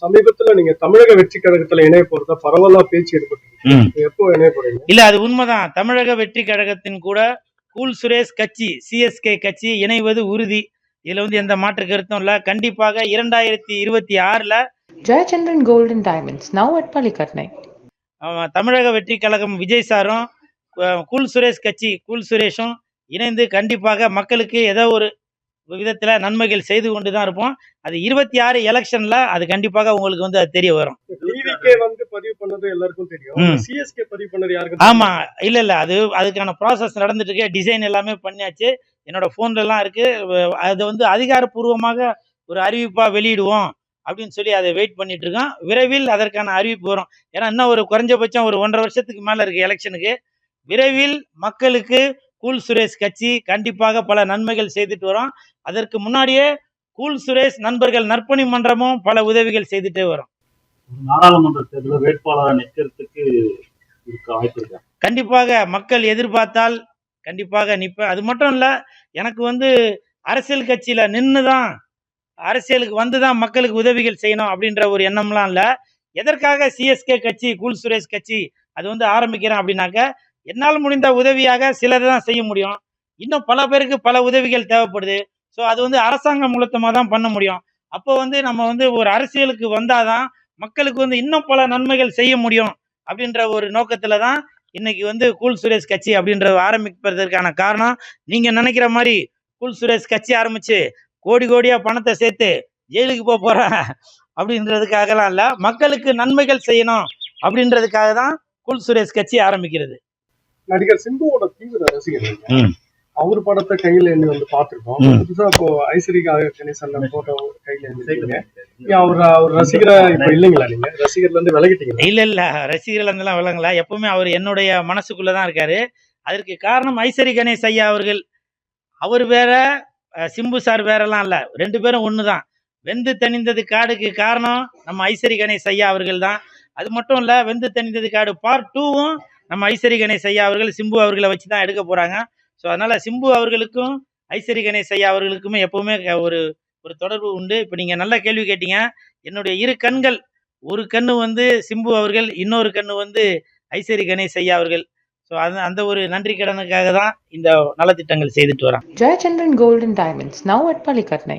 சமீபத்துல நீங்க தமிழக வெற்றி கழகத்துல இணைய போறதா பரவலா பேச்சு ஏற்பட்டு. எப்போ இணைய போறீங்க இல்ல அது உண்மைதான். தமிழக வெற்றி கழகத்தின் கூட கூல் சுரேஷ் கட்சி சிஎஸ்கே கட்சி இணைவது உறுதி. இதுல வந்து எந்த மாற்று கருத்தும் இல்ல. கண்டிப்பாக இரண்டாயிரத்தி இருபத்தி ஆறுல and Diamonds, now at Palikatnai. அவன் தமிழக வெற்றி கழகம் விஜய் சாரும் கூல் சுரேஷ் கட்சி கூல் சுரேஷும் இணைந்து கண்டிப்பாக மக்களுக்கு ஏதோ ஒரு விதத்துல நன்மைகள் செய்து கொண்டு தான் இருப்போம். அது இருபத்தி ஆறு எலெக்ஷன்ல அது கண்டிப்பாக உங்களுக்கு வந்து அது தெரிய வரும். பதிவு பண்ணது எல்லாருக்கும். தெரியும். சிஎஸ்கே பதிவு பண்ணது யாருக்கும் ஆமா. இல்ல இல்ல. அது அதுக்கான ப்ராசஸ் நடந்துட்டு இருக்கு. டிசைன் எல்லாமே பண்ணியாச்சு. என்னோட போன்ல எல்லாம் இருக்கு. அது வந்து அதிகாரப்பூர்வமாக ஒரு அறிவிப்பா வெளியிடுவோம் அப்படின்னு சொல்லி அதை வெயிட் பண்ணிட்டு இருக்கோம். விரைவில் அதற்கான அறிவிப்பு வரும். ஏன்னா இன்னும் ஒரு குறைஞ்சபட்சம் ஒரு ஒன்றரை வருஷத்துக்கு மேல இருக்கு எலெக்ஷனுக்கு விரைவில் மக்களுக்கு கூல் சுரேஷ் கட்சி கண்டிப்பாக பல நன்மைகள் செய்துட்டு வரோம். அதற்கு முன்னாடியே கூல் சுரேஷ் நண்பர்கள் நற்பணி மன்றமும் பல உதவிகள் செய்துட்டே வரும். நாடாளுமன்ற தேர்தலில் வேட்பாளரை நிற்கிறதுக்கு கண்டிப்பாக மக்கள் எதிர்பார்த்தால் கண்டிப்பாக நிற்பேன் அது மட்டும் இல்லை எனக்கு வந்து அரசியல் கட்சியில் நின்று தான் அரசியலுக்கு வந்து தான் மக்களுக்கு உதவிகள் செய்யணும் அப்படின்ற ஒரு எண்ணம்லாம் இல்லை. எதற்காக சிஎஸ்கே கட்சி கூல் சுரேஷ் கட்சி அது வந்து ஆரம்பிக்கிறேன் அப்படின்னாக்க என்னால் முடிந்த உதவியாக சிலர் தான் செய்ய முடியும். இன்னும் பல பேருக்கு பல உதவிகள் தேவைப்படுது. ஸோ அது வந்து அரசாங்கம் மூலத்தமாக தான் பண்ண முடியும். அப்போ வந்து நம்ம வந்து ஒரு அரசியலுக்கு வந்தாதான் மக்களுக்கு வந்து இன்னும் பல நன்மைகள் செய்ய முடியும் அப்படின்ற ஒரு நோக்கத்தில் தான் இன்னைக்கு வந்து கூல் சுரேஷ் கட்சி அப்படின்றது ஆரம்பிப்பதற்கான காரணம். நீங்கள் நினைக்கிற மாதிரி கூல் சுரேஷ் கட்சி ஆரம்பித்து கோடி கோடியாக பணத்தை சேர்த்து ஜெயிலுக்கு போக போகிறேன் அப்படின்றதுக்காகலாம் இல்லை. மக்களுக்கு நன்மைகள் செய்யணும் அப்படின்றதுக்காக தான் கூல் சுரேஷ் கட்சி ஆரம்பிக்கிறது. நடிகர் சிம்புவோட தீவிர ரசிகர். ம். அவர் படத்தை கையில எண்ணி வந்து பாத்துருக்கோம். புதுசா இப்போ ஐஸ்வரிகா கணேசன் போட்டோ கையில எழுதிருக்கீங்க ஏன் அவர் அவர் ரசிகரா இப்ப இல்லைங்களா நீங்க? ரசிகர்ல இருந்து விலகிட்டீங்களா? இல்ல இல்ல. ரசிகர்கள் அதெல்லாம் விளங்கல எப்பவுமே அவர் என்னுடைய மனசுக்குள்ளதான் இருக்காரு. அதற்கு காரணம் ஐசரி கணேஷ் ஐயா அவர்கள். அவர் வேற சிம்பு சார் வேறலாம் இல்ல. ரெண்டு பேரும் ஒண்ணுதான். வெந்து தணிந்தது காடுக்கு காரணம் நம்ம ஐசரி கணேஷ் ஐயா அவர்கள் தான் அது மட்டும் இல்ல வெந்து தணிந்தது காடு பார்ட் டூவும் நம்ம ஐஸ்வரி கணேஷ் ஐயா அவர்கள் சிம்பு அவர்களை வச்சு தான் எடுக்க போகிறாங்க ஸோ அதனால் சிம்பு அவர்களுக்கும் ஐஸ்வரி கணேஷ் ஐயா அவர்களுக்குமே எப்போவுமே ஒரு ஒரு தொடர்பு உண்டு. இப்போ நீங்கள் நல்ல கேள்வி கேட்டீங்க. என்னுடைய இரு கண்கள் ஒரு கண்ணு வந்து சிம்பு அவர்கள் இன்னொரு கண்ணு வந்து ஐஸ்வரி கணேஷ் ஐயா அவர்கள். ஸோ அது அந்த ஒரு நன்றி கடனுக்காக தான் இந்த நலத்திட்டங்கள் செய்துட்டு வரோம் Jayachandran golden diamonds now at பள்ளிக்கட்னை